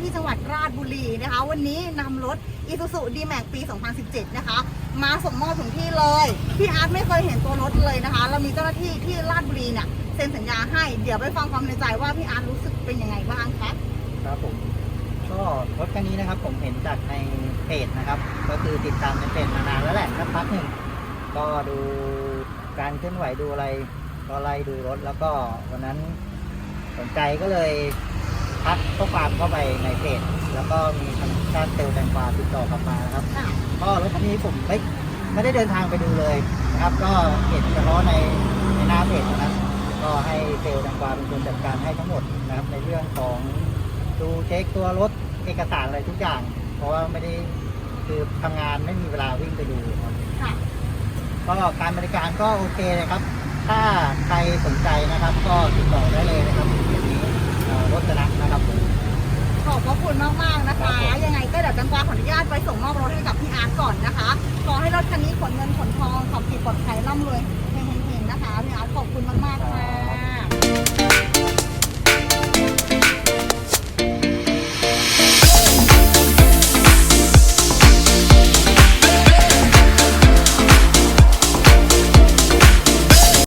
ที่จังหวัดราชบุรีนะคะ วันนี้นำรถ Isuzu D-Max ปี 2017 นะคะ มาส่งมอบถึงที่เลย พี่อาร์ตไม่เคยเห็นตัวรถเลยนะคะ เรามีเจ้าหน้าที่ที่ลาดบุรีเนี่ยเซ็นสัญญาให้ เดี๋ยวไปฟังความในใจว่าพี่อาร์ตรู้สึกเป็นยังไงบ้างคะครับผมก็รถคันนี้นะครับผมเห็นจากในเพจนะครับ ก็คือติดตามในเพจมานานแล้วแหละสักพักหนึ่งก็ดูการเคลื่อนไหวดูอะไรก็ไล่ดูรถแล้วก็วันนั้นสนใจก็เลย ทักข้อความเข้าไปในเพจแล้วก็มีทางด้านเซลล์แตงกวาติดต่อกลับมานะครับค่ะก็รถคันนี้ผมไม่ไม่ได้เดินทางไปดูเลยนะครับ ก็เห็นเฉพาะในในหน้าเพจนะครับก็ให้เซลล์ดังกวาเป็นคนจัดการให้ทั้งหมดนะครับ ในเรื่องของดูเช็คตัวรถเอกสารอะไรทุกอย่าง เพราะว่าไม่ได้คือทำงานไม่มีเวลาวิ่งไปดูครับ ค่ะก็การบริการก็โอเคเลยครับ ถ้าใครสนใจนะครับ ก็ติดต่อได้เลยนะครับ คุณมากมากๆนะคะ ยังไงก็เดี๋ยวจังกวาขออนุญาตไปส่งมอบรถให้กับพี่อาร์ตก่อนนะคะ ขอให้รถคันนี้ขนเงินขนทองขับขี่ปลอดภัยร่ำรวยเฮงๆๆนะคะพี่อาร์ตขอบคุณมากๆค่ะ